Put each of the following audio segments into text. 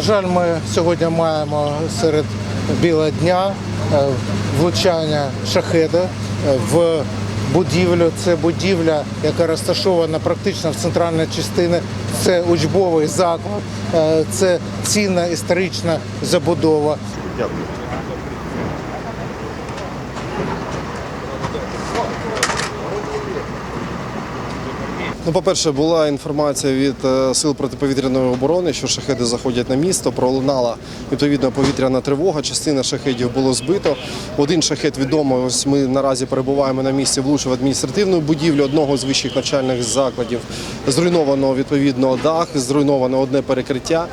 жаль, ми сьогодні маємо серед біла дня е, влучання шахеда е, в будівлю. Це будівля, яка розташована практично в центральній частині. Це учбовий заклад, е, це цінна історична забудова. Ну, по-перше, була інформація від е, сил протиповітряної оборони, що шахеди заходять на місто. Пролунала відповідна повітряна тривога. Частина шахедів було збито. Один шахет відомо. Ось ми наразі перебуваємо на місці, влучив адміністративну будівлю одного з вищих навчальних закладів. Зруйновано відповідно дах, зруйновано одне перекриття.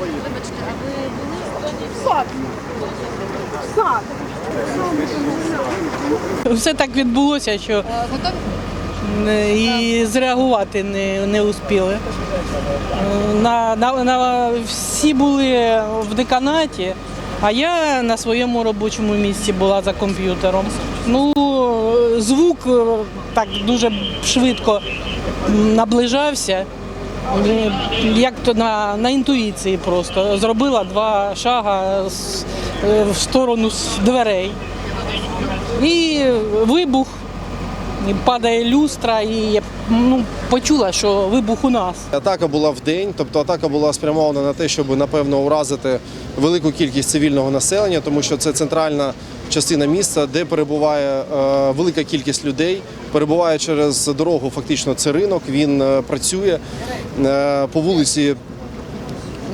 Вибачте, а ви були в зоні? Все так відбулося, що і зреагувати не, не успіли. На, на, на, всі були в деканаті, а я на своєму робочому місці була за комп'ютером. Ну, звук так дуже швидко наближався. Як то на, на інтуїції просто зробила два шага з- е, в сторону дверей. І вибух, і падає люстра, і я ну, почула, що вибух у нас. Атака була в день, тобто атака була спрямована на те, щоб напевно уразити велику кількість цивільного населення, тому що це центральна частина міста, де перебуває е, велика кількість людей. Перебуває через дорогу, фактично це ринок. Він е, працює Е, по вулиці.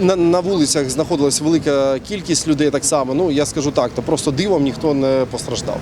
На, вулицях знаходилась велика кількість людей так само. Ну я скажу так, то просто дивом ніхто не постраждав.